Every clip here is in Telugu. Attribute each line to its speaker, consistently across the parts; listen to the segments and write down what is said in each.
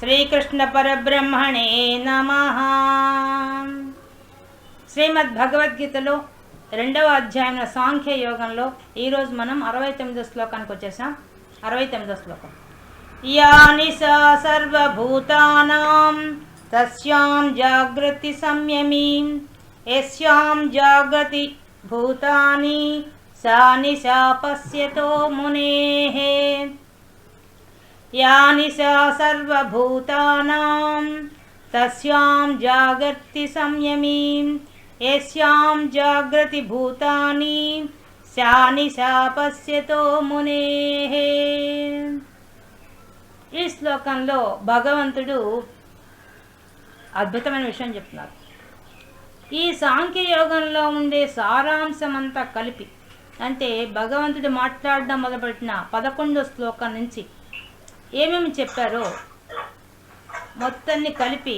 Speaker 1: శ్రీకృష్ణ పరబ్రహ్మణే నమ. శ్రీమద్ భగవద్గీతలో రెండవ అధ్యాయంలో సాంఖ్య యోగంలో ఈరోజు మనం అరవై తొమ్మిదో శ్లోకానికి వచ్చేసాం. అరవై తొమ్మిదో శ్లోకం. యాని సా సర్వభూతానాం తస్యాం జాగృతి సంయమీ. యస్యాం జాగృతి భూతాని సా నిశా పశ్యతో మునేః. యాని సా సర్వభూతానాం తస్యాం జాగర్తి సంయమీం యస్యాం జాగ్రతి భూతాని శాని సా పశ్యతో ఈ శ్లోకంలో భగవంతుడు అద్భుతమైన విషయం చెప్తున్నారు. ఈ సాంఖ్య యోగంలో ఉండే సారాంశమంతా కలిపి అంటే భగవంతుడు మాట్లాడడం మొదలుపెట్టిన పదకొండో శ్లోకం నుంచి ఏమేమి చెప్పారో మొత్తాన్ని కలిపి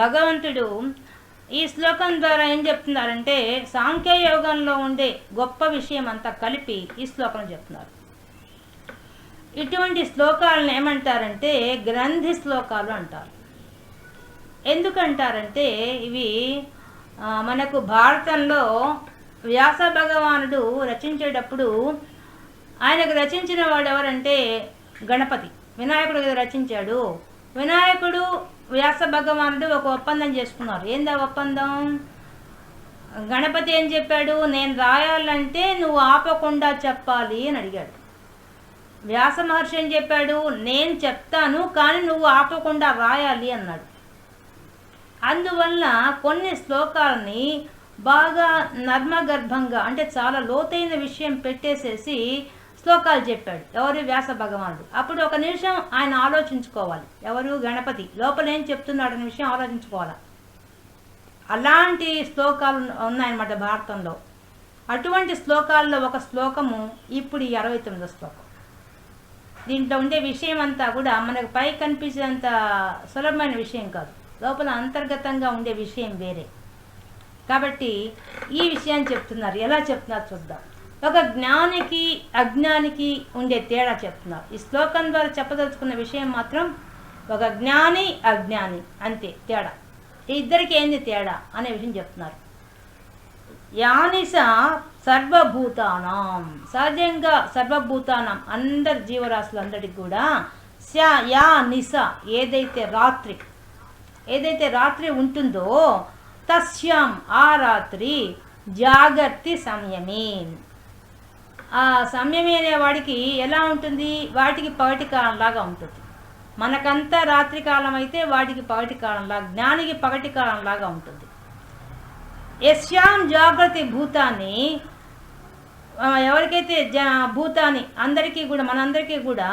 Speaker 1: భగవంతుడు ఈ శ్లోకం ద్వారా ఏం చెప్తున్నారంటే సాంఖ్యయోగంలో ఉండే గొప్ప విషయం అంతా కలిపి ఈ శ్లోకం చెప్తున్నారు. ఇటువంటి శ్లోకాలను ఏమంటారంటే గ్రంథి శ్లోకాలు అంటారు. ఎందుకంటారంటే ఇవి మనకు భారతంలో వ్యాస భగవానుడు రచించేటప్పుడు ఆయనకు రచించిన వాడు ఎవరంటే గణపతి. వినాయకుడు రచించాడు. వినాయకుడు వ్యాస భగవానుడు ఒక ఒప్పందం చేసుకున్నారు. ఏందా ఒప్పందం? గణపతి ఏం చెప్పాడు? నేను రాయాలంటే నువ్వు ఆపకుండా చెప్పాలి అని అడిగాడు. వ్యాస మహర్షి ఏం చెప్పాడు? నేను చెప్తాను కానీ నువ్వు ఆపకుండా రాయాలి అన్నాడు. అందువల్ల కొన్ని శ్లోకాలని బాగా నర్మగర్భంగా అంటే చాలా లోతైన విషయం పెట్టేసేసి శ్లోకాలు చెప్పాడు. ఎవరు వ్యాస భగవానుడు? అప్పుడు ఒక నిమిషం ఆయన ఆలోచించుకోవాలి. ఎవరు? గణపతి. లోపల ఏం చెప్తున్నాడు అనే విషయం ఆలోచించుకోవాలి? అలాంటి శ్లోకాలు ఉన్నాయన్నమాట భారతంలో. అటువంటి శ్లోకాల్లో ఒక శ్లోకము ఇప్పుడు ఈ అరవై తొమ్మిదో శ్లోకం. దీంట్లో ఉండే విషయం అంతా కూడా మనకు పై కనిపించేంత సులభమైన విషయం కాదు. లోపల అంతర్గతంగా ఉండే విషయం వేరే. కాబట్టి ఈ విషయాన్ని చెప్తున్నారు. ఎలా చెప్తున్నారు చూద్దాం. ఒక జ్ఞానికి అజ్ఞానికి ఉండే తేడా చెప్తున్నారు. ఈ శ్లోకం ద్వారా చెప్పదలుచుకున్న విషయం మాత్రం ఒక జ్ఞాని అజ్ఞాని అంతే తేడా. ఇద్దరికి ఏంది తేడా అనే విషయం చెప్తున్నారు. యానిస సర్వభూతానం. సహజంగా సర్వభూతానం అందరి జీవరాశులందరికీ కూడా శ యా నిస ఏదైతే రాత్రి ఏదైతే రాత్రి ఉంటుందో తస్యాం ఆ రాత్రి జాగర్తి సంయమి ఆ సమయమే అనే వాడికి ఎలా ఉంటుంది? వాటికి పగటి కాలంలాగా ఉంటుంది. మనకంతా రాత్రి కాలం అయితే వాటికి పగటి కాలంలా జ్ఞానికి పగటి కాలంలాగా ఉంటుంది. యస్యాం జాగ్రత్త భూతాన్ని ఎవరికైతే జా భూతాన్ని అందరికీ కూడా మనందరికీ కూడా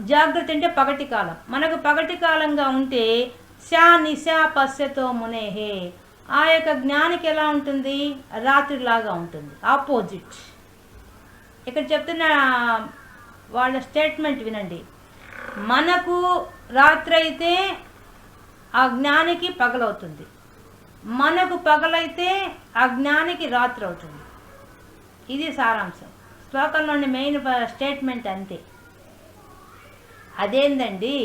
Speaker 1: జాగ్రత్త అంటే పగటి కాలం మనకు పగటి కాలంగా ఉంటే శా నిశా పశ్యతో మునేహే. ఆ యొక్క జ్ఞానికి ఎలా ఉంటుంది? రాత్రిలాగా ఉంటుంది. ఆపోజిట్ ఇక్కడ చెప్తున్న వాళ్ళ స్టేట్మెంట్ వినండి. మనకు రాత్రైతే ఆ జ్ఞానికి పగలవుతుంది. మనకు పగలైతే ఆ జ్ఞానికి రాత్రి అవుతుంది ఇది సారాంశం. శ్లోకంలోని మెయిన్ స్టేట్మెంట్ అంతే. అదేందండి?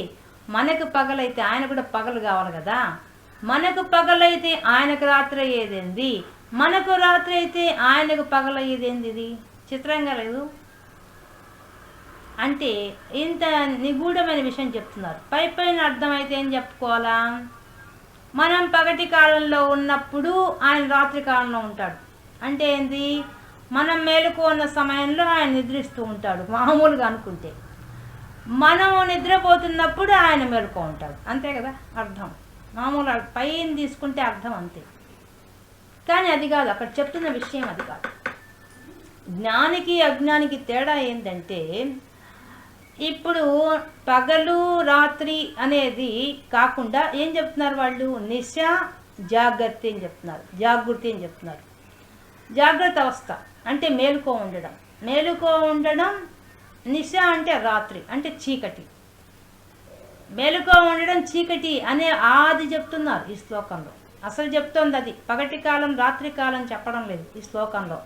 Speaker 1: మనకు పగలైతే ఆయన కూడా పగలు కావాలి కదా. మనకు పగలైతే ఆయనకు రాత్రి అయ్యేదేంది మనకు రాత్రి అయితే ఆయనకు పగలయ్యేదేంది ఇది? చిత్రంగా లేదు. అంటే ఇంత నిగూఢమైన విషయం చెప్తున్నారు. పై పైన అర్థమైతే ఏం చెప్పుకోవాలా? మనం పగటి కాలంలో ఉన్నప్పుడు ఆయన రాత్రి కాలంలో ఉంటాడు. అంటే ఏంది? మనం మేలుకున్న సమయంలో ఆయన నిద్రిస్తూ ఉంటాడు. మామూలుగా అనుకుంటే. మనం నిద్రపోతున్నప్పుడు ఆయన మేలుకో ఉంటాడు. అంతే కదా? అర్థం. మామూలు పైన తీసుకుంటే అర్థం అంతే. కానీ అది కాదు. అక్కడ చెప్తున్న విషయం అది కాదు. జ్ఞానికి అజ్ఞానికి తేడా ఏంటంటే ఇప్పుడు పగలు రాత్రి అనేది కాకుండా ఏం చెప్తున్నారు వాళ్ళు? నిశ జాగ్రత్త అని చెప్తున్నారు. జాగృతి అని చెప్తున్నారు. జాగ్రత్త అవస్థ అంటే మేలుకో ఉండడం. మేలుకో ఉండడం నిశ అంటే రాత్రి అంటే చీకటి. మేలుకో ఉండడం చీకటి అనే ఆది చెప్తున్నారు ఈ శ్లోకంలో. అసలు చెప్తోంది అది. పగటి కాలం రాత్రి కాలం చెప్పడం లేదు ఈ శ్లోకంలో.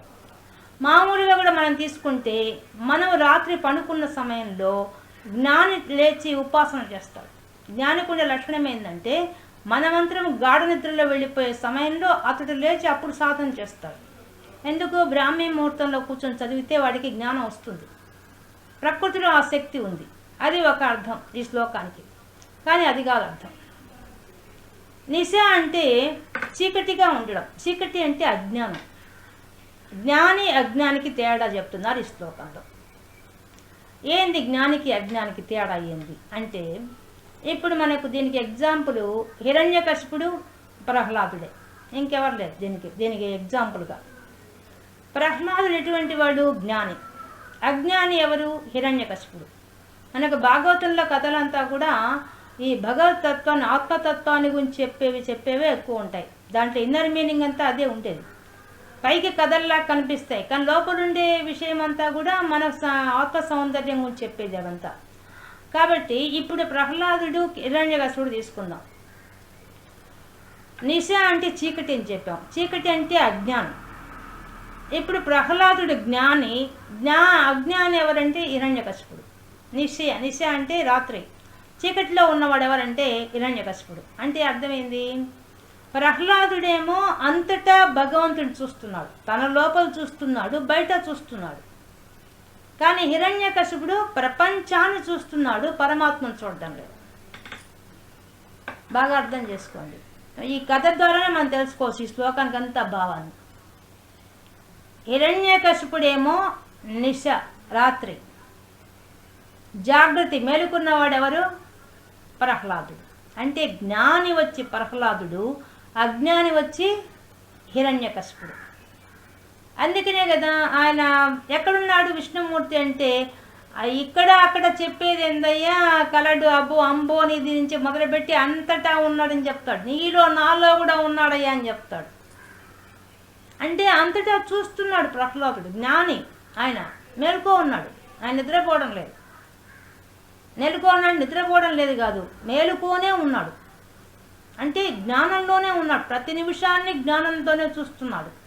Speaker 1: మామూలుగా కూడా మనం తీసుకుంటే మనం రాత్రి పడుకున్న సమయంలో జ్ఞాని లేచి ఉపాసన చేస్తాడు. జ్ఞానికుండే లక్షణం ఏంటంటే మనమంతరం గాఢ నిద్రలో వెళ్ళిపోయే సమయంలో అతడు లేచి అప్పుడు సాధన చేస్తాడు. ఎందుకు? బ్రాహ్మీ ముహూర్తంలో కూర్చొని చదివితే వాడికి జ్ఞానం వస్తుంది. ప్రకృతిలో ఆ శక్తి ఉంది. అది ఒక అర్థం ఈ శ్లోకానికి. కానీ అది కాదు అర్థం. నిశ అంటే చీకటిగా ఉండడం. చీకటి అంటే అజ్ఞానం. జ్ఞాని అజ్ఞానికి తేడా చెప్తున్నారు ఈ శ్లోకంలో. ఏంది జ్ఞానికి అజ్ఞానికి తేడా ఏంది? అంటే ఇప్పుడు మనకు దీనికి ఎగ్జాంపుల్ హిరణ్యకశిపుడు ప్రహ్లాదుడే. ఇంకెవరు లేదు దీనికి దీనికి ఎగ్జాంపుల్గా. ప్రహ్లాదుడు ఎటువంటి వాడు? జ్ఞాని. అజ్ఞాని ఎవరు? హిరణ్యకశిపుడు మనకు భాగవతంలో కథలంతా కూడా ఈ భగవత్ తత్వాన్ని ఆత్మతత్వాన్ని గురించి చెప్పేవి చెప్పేవే ఎక్కువ ఉంటాయి. దాంట్లో ఇన్నర్ మీనింగ్ అంతా అదే ఉండేది. పైకి కథల్లా కనిపిస్తాయి. కానీ లోపల ఉండే విషయం అంతా కూడా మన స- ఆత్మ సౌందర్యం గురించి చెప్పేది అవంతా కాబట్టి ఇప్పుడు ప్రహ్లాదుడు హిరణ్యకసుడు తీసుకుందాం. నిశ అంటే చీకటి అని చెప్పాం. చీకటి అంటే అజ్ఞానం. ఇప్పుడు ప్రహ్లాదుడు జ్ఞాని జ్ఞా అజ్ఞాని ఎవరంటే హిరణ్యకశపుడు నిశయ నిశ అంటే రాత్రి. చీకటిలో ఉన్నవాడు ఎవరంటే హిరణ్యకశపుడు అంటే అర్థమైంది? ప్రహ్లాదుడేమో అంతటా భగవంతుడు చూస్తున్నాడు. తన లోపల చూస్తున్నాడు బయట చూస్తున్నాడు. కానీ హిరణ్యకశిపుడు ప్రపంచాన్ని చూస్తున్నాడు పరమాత్మను చూడడం లేదు. బాగా అర్థం చేసుకోండి. ఈ కథ ద్వారానే మనం తెలుసుకోవచ్చు ఈ శ్లోకానికి అంత భావాన్ని. హిరణ్యకశిపుడేమో నిశ రాత్రి. జాగ్రత్త మేలుకున్నవాడెవరు? ప్రహ్లాదుడు. అంటే జ్ఞాని వచ్చి ప్రహ్లాదుడు అజ్ఞాని వచ్చి హిరణ్యకశిపుడు. అందుకనే కదా ఆయన ఎక్కడున్నాడు విష్ణుమూర్తి అంటే ఇక్కడ అక్కడ చెప్పేది ఏందయ్యా? కలడు అబ్బో అంబో నిధి నుంచి మొదలుపెట్టి అంతటా ఉన్నాడని చెప్తాడు. నీలో నాలో కూడా ఉన్నాడయ్యా అని చెప్తాడు. అంటే అంతటా చూస్తున్నాడు ప్రహ్లాదుడు జ్ఞాని ఆయన. మేలుకో ఉన్నాడు. ఆయన నిద్రపోవడం లేదు. మేలుకో నిద్రపోవడం లేదు కాదు. మేలుకోనే ఉన్నాడు. అంటే జ్ఞానంలోనే ఉన్నాడు. ప్రతి నిమిషాన్ని జ్ఞానంతోనే చూస్తున్నాడు.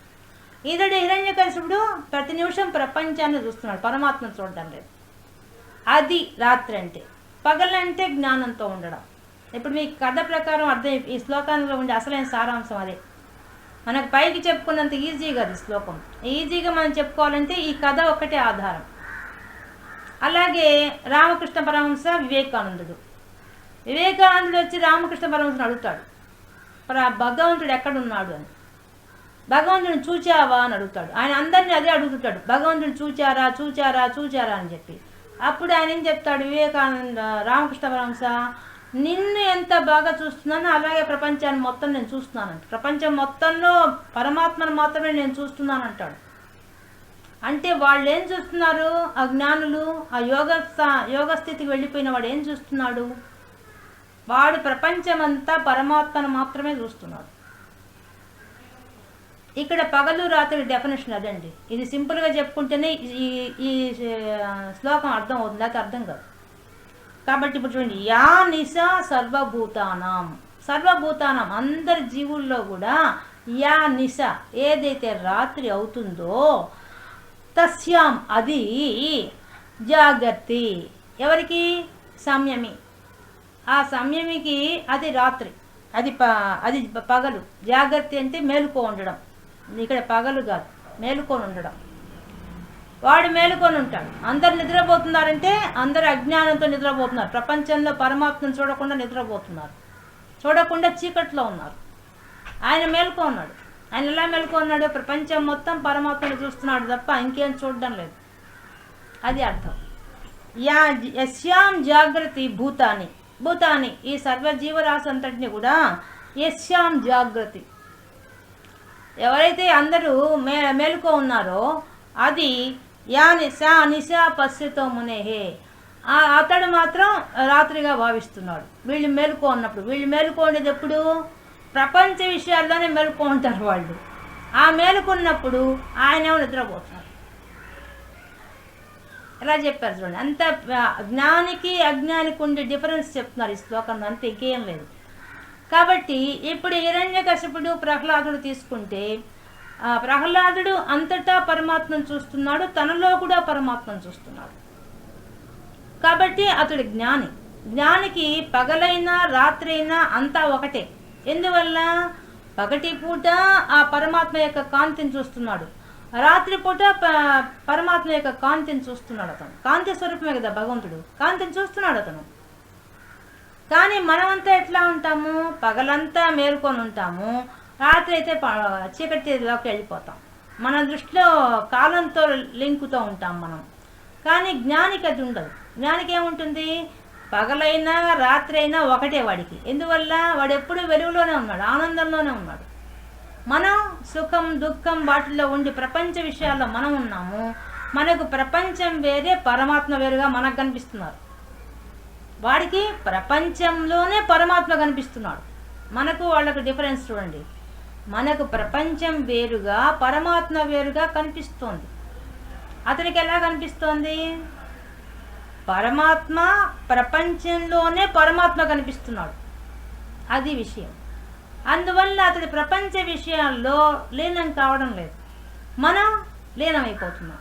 Speaker 1: ఇతడు హిరణ్యకశిపుడు ప్రతి నిమిషం ప్రపంచాన్ని చూస్తున్నాడు. పరమాత్మను చూడడం లేదు. అది రాత్రి అంటే. పగలంటే జ్ఞానంతో ఉండడం. ఇప్పుడు మీ కథ ప్రకారం అర్థం ఈ శ్లోకాలలో ఉండే అసలైన సారాంశం అదే. మనకు పైకి చెప్పుకున్నంత ఈజీగా అది శ్లోకం. ఈజీగా మనం చెప్పుకోవాలంటే ఈ కథ ఒకటే ఆధారం. అలాగే రామకృష్ణ పరమహంస వివేకానందుడు. వివేకానందుడు వచ్చి రామకృష్ణ పరమహంసను అడుగుతాడు. ప్ర భగవంతుడు ఎక్కడున్నాడు? అని. భగవంతుని చూచావా? అని అడుగుతాడు. ఆయన అందరినీ అదే అడుగుతుంటాడు. భగవంతుని చూచారా చూచారా చూచారా? అని చెప్పి. అప్పుడు ఆయన ఏం చెప్తాడు? వివేకానంద రామకృష్ణ పరమహంస నిన్ను ఎంత బాగా చూస్తున్నానో అలాగే ప్రపంచాన్ని మొత్తం నేను చూస్తున్నానంట. ప్రపంచం మొత్తంలో పరమాత్మను మాత్రమే నేను చూస్తున్నాను అంటాడు అంటే వాళ్ళు ఏం చూస్తున్నారు? ఆ జ్ఞానులు ఆ యోగ స్థా- యోగ స్థితికి వెళ్ళిపోయిన వాడు ఏం చూస్తున్నాడు? వాడు ప్రపంచమంతా పరమాత్మను మాత్రమే చూస్తున్నాడు. ఇక్కడ పగలు రాత్రి డెఫినేషన్ అదండి. ఇది సింపుల్గా చెప్పుకుంటేనే ఈ ఈ శ్లోకం అర్థం అవుతుంది లేకపోతే అర్థం కాదు. కాబట్టి ఇప్పుడు చూడండి యా నిశా సర్వభూతానం. సర్వభూతానం అందరి జీవుల్లో కూడా యా నిశ ఏదైతే రాత్రి అవుతుందో తస్యాం అది జాగర్తి ఎవరికి? సంయమి. ఆ సమయమికి అది రాత్రి. అది ప అది పగలు. జాగ్రత్త అంటే మేలుకో ఉండడం. ఇక్కడ పగలు కాదు మేలుకొని ఉండడం. వాడు మేలుకొని ఉంటాడు. అందరు నిద్రపోతున్నారంటే అందరు అజ్ఞానంతో నిద్రపోతున్నారు. ప్రపంచంలో పరమాత్మను చూడకుండా నిద్రపోతున్నారు. చూడకుండా చీకట్లో ఉన్నారు. ఆయన మేలుకో ఉన్నాడు. ఆయన ఎలా మేలుకో ఉన్నాడు? ప్రపంచం మొత్తం పరమాత్మను చూస్తున్నాడు తప్ప ఇంకేం చూడడం లేదు. అది అర్థం. యా యస్యాం జాగ్రత్త భూతాన్ని భూతాన్ని ఈ సర్వజీవరాశి అంతటిని కూడా యశ్యాం జాగ్రతి ఎవరైతే అందరూ మే మేలుకో ఉన్నారో అది యా నిశా నిశా పశ్యతో మునేహే. ఆ అతడు మాత్రం రాత్రిగా భావిస్తున్నాడు. వీళ్ళు మేలుకో ఉన్నప్పుడు. వీళ్ళు మేలుకోండేది ఎప్పుడు? ప్రపంచ విషయాల్లోనే మేలుకో ఉంటారు వాళ్ళు. ఆ మేలుకున్నప్పుడు ఆయన నిద్రపోతారు ఎలా చెప్పారు చూడండి. అంత జ్ఞానికి అజ్ఞానికి ఉండే డిఫరెన్స్ చెప్తున్నారు ఈ శ్లోకంలో. అంత ఇంకేం లేదు. కాబట్టి ఇప్పుడు హిరణ్యకశపుడు ప్రహ్లాదుడు తీసుకుంటే ప్రహ్లాదుడు అంతటా పరమాత్మను చూస్తున్నాడు తనలో కూడా పరమాత్మను చూస్తున్నాడు. కాబట్టి అతడు జ్ఞాని. జ్ఞానికి పగలైనా రాత్రి అయినా అంతా ఒకటే. ఎందువల్ల? పగటి పూట ఆ పరమాత్మ యొక్క కాంతిని చూస్తున్నాడు. రాత్రిపూట ప- పరమాత్మ యొక్క కాంతిని చూస్తున్నాడు అతను. కాంతి స్వరూపమే కదా భగవంతుడు. కాంతిని చూస్తున్నాడు అతను. కానీ మనమంతా ఎట్లా ఉంటాము? పగలంతా మేల్కొని ఉంటాము. రాత్రి అయితే ప- చీకటిలోకి వెళ్ళిపోతాం. మన దృష్టిలో కాలంతో లింకుతో ఉంటాం మనం. కానీ జ్ఞానికి అది ఉండదు. జ్ఞానికి ఏముంటుంది? పగలైనా రాత్రి అయినా ఒకటే వాడికి. ఎందువల్ల? వాడు ఎప్పుడూ వెలుగులోనే ఉన్నాడు ఆనందంలోనే ఉన్నాడు. మనం సుఖం దుఃఖం వాటిల్లో ఉండి ప్రపంచ విషయాల్లో మనం ఉన్నాము. మనకు ప్రపంచం వేరే పరమాత్మ వేరుగా మనకు కనిపిస్తున్నారు. వాడికి ప్రపంచంలోనే పరమాత్మ కనిపిస్తున్నాడు. మనకు వాళ్ళకు డిఫరెన్స్ చూడండి. మనకు ప్రపంచం వేరుగా పరమాత్మ వేరుగా కనిపిస్తోంది. అతనికి ఎలా కనిపిస్తోంది? పరమాత్మ ప్రపంచంలోనే పరమాత్మ కనిపిస్తున్నాడు. అది విషయం. అందువల్ల అతడి ప్రపంచ విషయాల్లో లీనం కావడం లేదు. మనం లీనమైపోతున్నాం.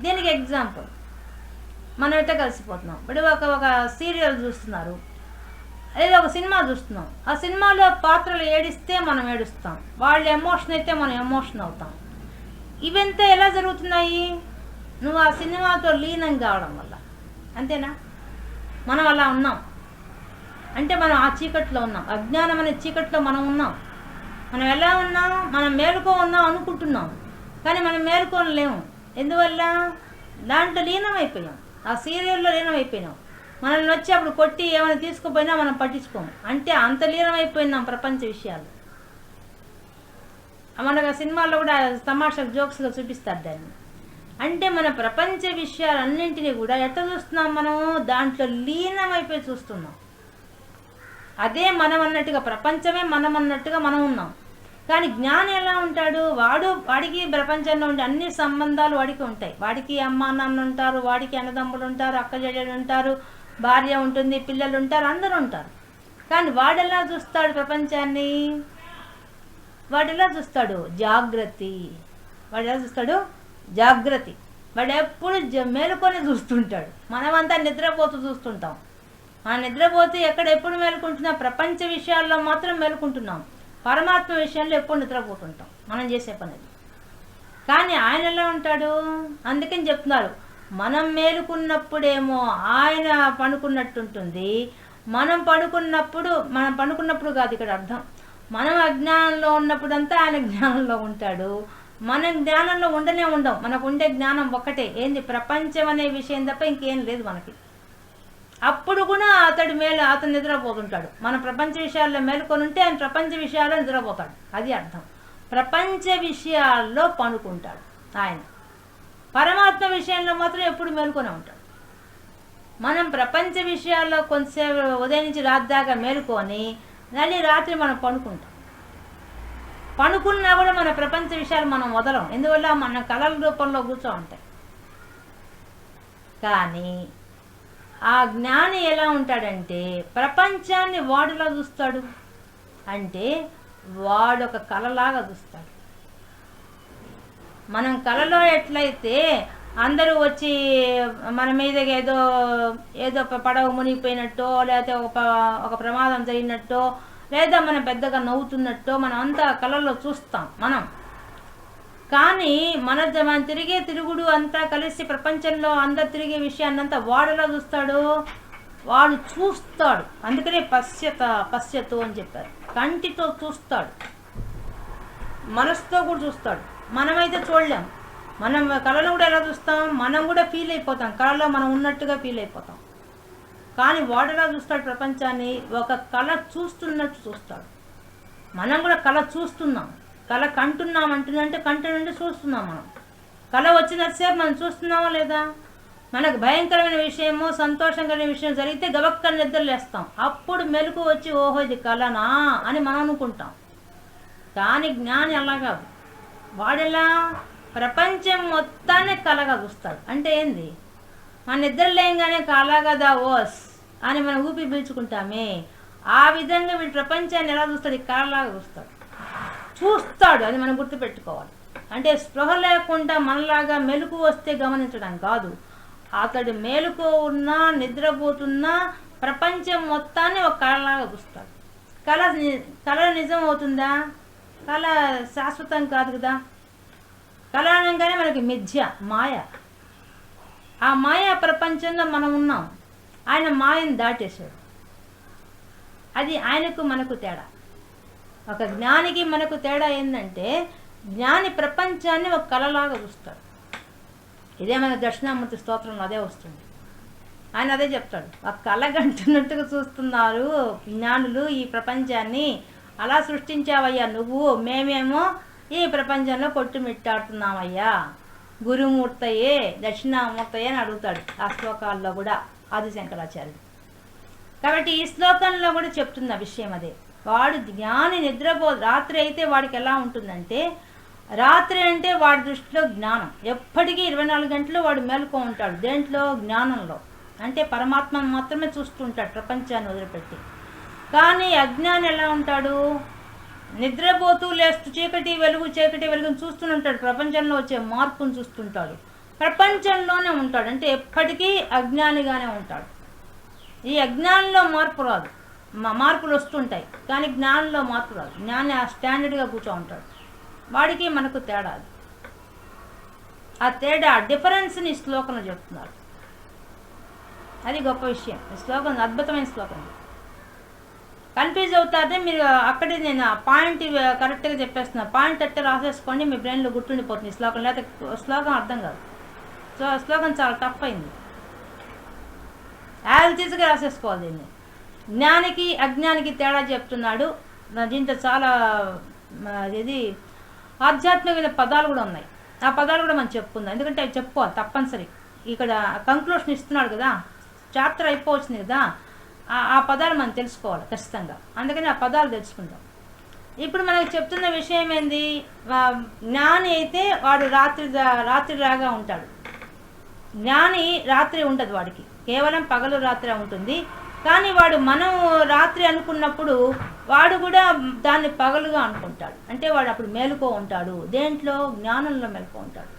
Speaker 1: దీనికి ఎగ్జాంపుల్. మనం ఇట్ట కలిసిపోతున్నాం. ఇప్పుడు ఒక ఒక సీరియల్ చూస్తున్నారు. లేదా ఒక సినిమా చూస్తున్నాం. ఆ సినిమాలో పాత్రలు ఏడిస్తే మనం ఏడుస్తాం. వాళ్ళు ఎమోషన్ అయితే మనం ఎమోషన్ అవుతాం. ఇవంతా ఎలా జరుగుతున్నాయి? నువ్వు ఆ సినిమాతో లీనం కావడం వల్ల. అంతేనా? మనం అలా ఉన్నాం. అంటే మనం ఆ చీకట్లో ఉన్నాం. అజ్ఞానం అనే చీకట్లో మనం ఉన్నాం. మనం ఎలా ఉన్నాం? మనం మేలుకో ఉన్నాం అనుకుంటున్నాం. కానీ మనం మేలుకొని లేము ఎందువల్ల? దాంట్లో లీనమైపోయాం. ఆ సీరియల్లో లీనమైపోయినాం. మనల్ని వచ్చి అప్పుడు కొట్టి ఏమైనా తీసుకుపోయినా మనం పట్టించుకోము. అంటే అంత లీనమైపోయినాం ప్రపంచ విషయాలు. మనకు సినిమాల్లో కూడా తమాషా జోక్స్లో చూపిస్తారు దాన్ని. అంటే మన ప్రపంచ విషయాలన్నింటినీ కూడా ఎట్లా చూస్తున్నాం మనం దాంట్లో లీనమైపోయి చూస్తున్నాం. అదే మనం అన్నట్టుగా ప్రపంచమే మనం అన్నట్టుగా మనం ఉన్నాం కానీ జ్ఞాని ఎలా ఉంటాడు? వాడు వాడికి ప్రపంచంలో ఉండే అన్ని సంబంధాలు వాడికి ఉంటాయి. వాడికి అమ్మ నాన్న ఉంటారు వాడికి అన్నదమ్ములు ఉంటారు అక్క చెల్లెలు ఉంటారు భార్య ఉంటుంది పిల్లలు ఉంటారు అందరూ ఉంటారు. కానీ వాడెలా చూస్తాడు ప్రపంచాన్ని? వాడెలా చూస్తాడు? జాగ్రత్త. వాడు ఎలా చూస్తాడు? జాగ్రత్త. వాడు ఎప్పుడు మేలుకొని చూస్తుంటాడు. మనమంతా నిద్రపోతూ చూస్తుంటాం. ఆ నిద్రపోతే ఎక్కడ ఎప్పుడు మేలుకుంటున్నా? ప్రపంచ విషయాల్లో మాత్రం మేలుకుంటున్నాం. పరమాత్మ విషయంలో ఎప్పుడు నిద్రపోతుంటాం. మనం చేసే పని కానీ ఆయన ఎలా ఉంటాడు? అందుకని చెప్తున్నారు. మనం మేలుకున్నప్పుడేమో ఆయన పడుకున్నట్టుంటుంది. మనం పడుకున్నప్పుడు మనం పడుకున్నప్పుడు కాదు ఇక్కడ అర్థం. మనం అజ్ఞానంలో ఉన్నప్పుడంతా ఆయన జ్ఞానంలో ఉంటాడు. మనం జ్ఞానంలో ఉండనే ఉండం. మనకు ఉండే జ్ఞానం ఒక్కటే. ఏంది? ప్రపంచం అనే విషయం తప్ప ఇంకేం లేదు మనకి. అప్పుడు కూడా అతడు మేలు అతను నిద్రపోతుంటాడు. మన ప్రపంచ విషయాల్లో మేలుకొని ఉంటే ఆయన ప్రపంచ విషయాల్లో నిద్రపోతాడు. అది అర్థం. ప్రపంచ విషయాల్లో పనుకుంటాడు ఆయన. పరమాత్మ విషయంలో మాత్రం ఎప్పుడు మేలుకొనే ఉంటాడు. మనం ప్రపంచ విషయాల్లో కొంతసేపు ఉదయం నుంచి రాత్రి దాకా మేలుకొని మళ్ళీ రాత్రి మనం పనుకుంటాం. పనుకున్నా కూడా మన ప్రపంచ విషయాలు మనం వదలం. ఎందువల్ల? మన కళల రూపంలో కూర్చో ఉంటాయి కానీ ఆ జ్ఞాని ఎలా ఉంటాడంటే ప్రపంచాన్ని వాడులా చూస్తాడు. అంటే వాడొక కళలాగా చూస్తాడు. మనం కళలో ఎట్లయితే అందరూ వచ్చి మన మీద ఏదో ఏదో పడవ మునిగిపోయినట్టో లేకపోతే ఒక ఒక ప్రమాదం జరిగినట్టో లేదా మనం పెద్దగా నవ్వుతున్నట్టో మనం అంతా కళల్లో చూస్తాం. మనం. కానీ మన మన తిరిగే తిరుగుడు అంతా కలిసి ప్రపంచంలో అందరు తిరిగే విషయాన్నంతా వాడలా చూస్తాడు? వాడు చూస్తాడు. అందుకనే పశ్యత పశ్యతు అని చెప్పారు. కంటితో చూస్తాడు. మనసుతో కూడా చూస్తాడు. మనమైతే చూడలేం. మనం కళలో కూడా ఎలా చూస్తాం? మనం కూడా ఫీల్ అయిపోతాం. కళలో మనం ఉన్నట్టుగా ఫీల్ అయిపోతాం. కానీ వాడలా చూస్తాడు ప్రపంచాన్ని? ఒక కళ చూస్తున్నట్టు చూస్తాడు. మనం కూడా కళ చూస్తున్నాం. కళ కంటున్నాం అంటుందంటే కంటి నుండి చూస్తున్నాం మనం. కళ వచ్చినంతసేపు మనం చూస్తున్నామా లేదా? మనకు భయంకరమైన విషయము సంతోషకరమైన విషయం జరిగితే గబక్క నిద్రలేస్తాం అప్పుడు మెలకు వచ్చి ఓహో ఇది కళనా అని మనం అనుకుంటాం. కానీ జ్ఞాని అలా కాదు. వాడెలా? ప్రపంచం మొత్తాన్ని కలగా చూస్తాడు. అంటే ఏంది? మన నిద్ర లేయంగానే కళ కదా ఓస్ అని మనం ఊపి పీల్చుకుంటామే. ఆ విధంగా వీడు ప్రపంచాన్ని ఎలా చూస్తాడు? ఈ కళలాగా చూస్తాడు. చూస్తాడు. అది మనం గుర్తుపెట్టుకోవాలి. అంటే స్పృహ లేకుండా మనలాగా మెలకు వస్తే గమనించడం కాదు. అతడు మేలుకో ఉన్నా నిద్రపోతున్నా ప్రపంచం మొత్తాన్ని ఒక కళలాగా చూస్తాడు. కళ కళ నిజం అవుతుందా? కళ శాశ్వతం కాదు కదా. కళ అనగానే మనకి మిథ్య మాయ. ఆ మాయా ప్రపంచంలో మనం ఉన్నాం. ఆయన మాయను దాటేశాడు. అది ఆయనకు మనకు తేడా. ఒక జ్ఞానికి మనకు తేడా ఏంటంటే జ్ఞాని ప్రపంచాన్ని ఒక కళలాగా చూస్తాడు. ఇదే మన దక్షిణామూర్తి స్తోత్రంలో అదే వస్తుంది. ఆయన అదే చెప్తాడు. ఆ కళగంటున్నట్టుగా చూస్తున్నారు జ్ఞానులు ఈ ప్రపంచాన్ని. అలా సృష్టించావయ్యా నువ్వు. మేమేమో ఈ ప్రపంచంలో కొట్టుమిట్టాడుతున్నామయ్యా. గురుమూర్తయే దక్షిణామూర్తయే అని అడుగుతాడు ఆ శ్లోకాల్లో కూడా ఆదిశంకరాచార్యుడు కాబట్టి ఈ శ్లోకంలో కూడా చెప్తున్న విషయం అదే. వాడు జ్ఞాని నిద్రపో రాత్రి అయితే వాడికి ఎలా ఉంటుందంటే రాత్రి అంటే వాడి దృష్టిలో జ్ఞానం. ఎప్పటికీ ఇరవై నాలుగు గంటలు వాడు మేలుకో ఉంటాడు దేంట్లో? జ్ఞానంలో. అంటే పరమాత్మను మాత్రమే చూస్తుంటాడు ప్రపంచాన్ని వదిలిపెట్టి. కానీ అజ్ఞాని ఎలా ఉంటాడు? నిద్రపోతూ లేస్తూ చీకటి వెలుగు చీకటి వెలుగును చూస్తుంటాడు ప్రపంచంలో వచ్చే మార్పును చూస్తుంటాడు ప్రపంచంలోనే ఉంటాడు. అంటే ఎప్పటికీ అజ్ఞానిగానే ఉంటాడు. ఈ అజ్ఞానంలో మార్పు రాదు. మార్పులు వస్తుంటాయి. కానీ జ్ఞానంలో మార్పు రాదు. జ్ఞాని ఆ స్టాండర్డ్గా కూర్చో ఉంటాడు వాడికి మనకు తేడా అది. ఆ తేడా డిఫరెన్స్ని శ్లోకంలో చెప్తున్నారు. అది గొప్ప విషయం. ఈ శ్లోకం అద్భుతమైన శ్లోకం కన్ఫ్యూజ్ అవుతారే. మీరు అక్కడే నేను ఆ పాయింట్ కరెక్ట్గా చెప్పేస్తున్నా. పాయింట్ అట్టే రాసేసుకోండి. మీ బ్రెయిన్లో గుర్తుండిపోతుంది ఈ శ్లోకం. లేకపోతే శ్లోకం అర్థం కాదు. సో శ్లోకం చాలా టఫ్ అయింది. యాజిటీస్గా రాసేసుకోవాలి దీన్ని. జ్ఞానికి అజ్ఞానికి తేడా చెప్తున్నాడు. దీంట్లో చాలా ఇది ఆధ్యాత్మికమైన పదాలు కూడా ఉన్నాయి. ఆ పదాలు కూడా మనం చెప్పుకుందాం. ఎందుకంటే అవి చెప్పుకోవాలి తప్పనిసరి. ఇక్కడ కంక్లూషన్ ఇస్తున్నాడు కదా. చాప్టర్ అయిపోవచ్చింది కదా. ఆ- ఆ పదాలు మనం తెలుసుకోవాలి ఖచ్చితంగా. అందుకని ఆ పదాలు తెలుసుకుందాం. ఇప్పుడు మనకు చెప్తున్న విషయం ఏంది? జ్ఞాని అయితే వాడు రాత్రి దా- రాత్రి రాగా ఉంటాడు. జ్ఞాని రాత్రి ఉండదు వాడికి. కేవలం పగలు రాత్రి ఉంటుంది. కానీ వాడు మనం రాత్రి అనుకున్నప్పుడు వాడు కూడా దాన్ని పగలుగా అనుకుంటాడు. అంటే వాడు అప్పుడు మేలుకో ఉంటాడు. దేంట్లో? జ్ఞానంలో మేలుకో ఉంటాడు.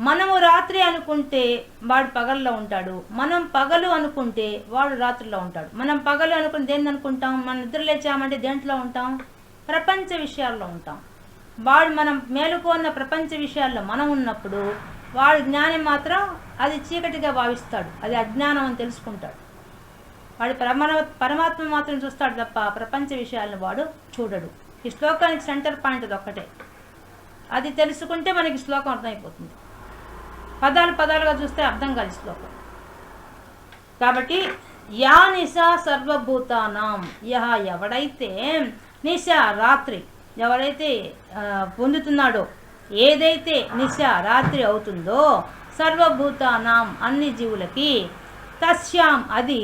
Speaker 1: మనము రాత్రి అనుకుంటే వాడు పగల్లో ఉంటాడు. మనం పగలు అనుకుంటే వాడు రాత్రిలో ఉంటాడు. మనం పగలు అనుకుని దేన్ని అనుకుంటాం? మనం నిద్ర లేచామంటే దేంట్లో ఉంటాం? ప్రపంచ విషయాల్లో ఉంటాం. వాడు మనం మేలుకోన్న ప్రపంచ విషయాల్లో మనం ఉన్నప్పుడు వాడు జ్ఞాని మాత్రం అది చీకటిగా భావిస్తాడు. అది అజ్ఞానం అని తెలుసుకుంటాడు. వాడు పరమాత్మ పరమాత్మ మాత్రం చూస్తాడు తప్ప ప్రపంచ విషయాలను వాడు చూడడు. ఈ శ్లోకానికి సెంటర్ పాయింట్ అది ఒక్కటే అది తెలుసుకుంటే మనకి శ్లోకం అర్థమైపోతుంది. పదాలు పదాలుగా చూస్తే అర్థం కాదు శ్లోకం. కాబట్టి యా నిశా సర్వభూతానాం. యహ ఎవడైతే నిశ రాత్రి ఎవడైతే పొందుతున్నాడో ఏదైతే నిశ రాత్రి అవుతుందో సర్వభూతానాం అన్ని జీవులకి తస్యాం అది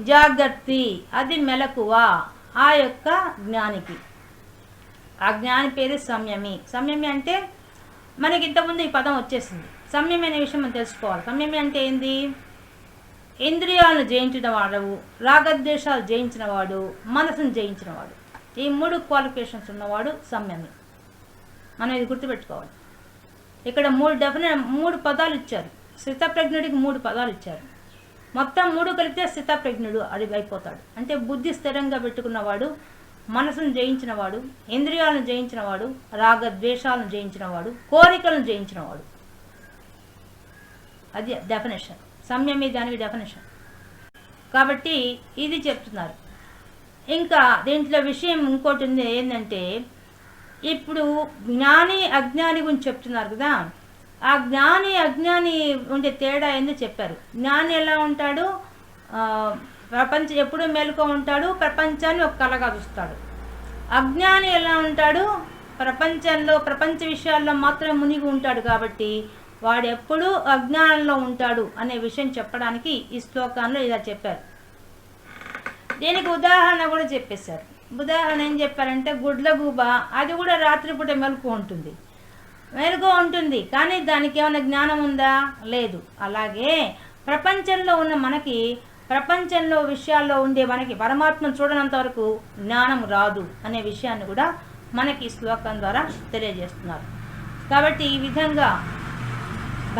Speaker 1: జాగ్రత్తి. అది మెలకువ. ఆ యొక్క జ్ఞానికి. ఆ జ్ఞాని పేరు సంయమి. సంయమి అంటే మనకి ఇంతకుముందు ఈ పదం వచ్చేసింది. సంయమి అనే విషయం మనం తెలుసుకోవాలి. సంయమి అంటే ఏంది? ఇంద్రియాలను జయించిన వాడు రాగద్వేషాలు జయించిన వాడు మనసును జయించిన వాడు ఈ మూడు క్వాలిఫికేషన్స్ ఉన్నవాడు సంయమి. మనం ఇది గుర్తుపెట్టుకోవాలి. ఇక్కడ మూడు డెఫినెట్ మూడు పదాలు ఇచ్చారు. స్థితప్రజ్ఞుడికి మూడు పదాలు ఇచ్చారు. మొత్తం మూడు కలిపితే స్థితప్రజ్ఞుడు అది అయిపోతాడు అంటే బుద్ధి స్థిరంగా పెట్టుకున్నవాడు మనసును జయించినవాడు ఇంద్రియాలను జయించినవాడు రాగద్వేషాలను జయించినవాడు కోరికలను జయించినవాడు. అది డెఫినేషన్ సంయమి దానికి డెఫినేషన్ కాబట్టి ఇది చెప్తున్నారు. ఇంకా దీంట్లో విషయం ఇంకోటి ఉంది ఏంటంటే ఇప్పుడు జ్ఞాని అజ్ఞాని గురించి చెప్తున్నారు కదా. ఆ జ్ఞాని అజ్ఞాని ఉండే తేడా ఏందో చెప్పారు. జ్ఞాని ఎలా ఉంటాడు? ప్రపంచం ఎప్పుడూ మేలుకో ఉంటాడు? ప్రపంచాన్ని ఒక కళగా చూస్తాడు. అజ్ఞాని ఎలా ఉంటాడు? ప్రపంచంలో ప్రపంచ విషయాల్లో మాత్రమే మునిగి ఉంటాడు కాబట్టి వాడు ఎప్పుడూ అజ్ఞానంలో ఉంటాడు అనే విషయం చెప్పడానికి ఈ శ్లోకాల్లో ఇలా చెప్పారు. దీనికి ఉదాహరణ కూడా చెప్పేశారు. ఉదాహరణ ఏం చెప్పారంటే గుడ్లగూబ అది కూడా రాత్రిపూట మెలకు ఉంటుంది. మెలకు ఉంటుంది. కానీ దానికి ఏమైనా జ్ఞానం ఉందా? లేదు. అలాగే ప్రపంచంలో ఉన్న మనకి ప్రపంచంలో విషయాల్లో ఉండే మనకి పరమాత్మను చూడనంత వరకు జ్ఞానం రాదు అనే విషయాన్ని కూడా మనకి శ్లోకం ద్వారా తెలియజేస్తున్నారు. కాబట్టి ఈ విధంగా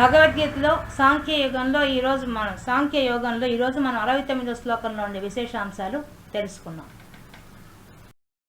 Speaker 1: భగవద్గీతలో సాంఖ్య యుగంలో ఈరోజు మన సాంఖ్య యోగంలో ఈరోజు మనం అరవై తొమ్మిదో శ్లోకంలో ఉండే విశేషాంశాలు తెలుసుకున్నాం.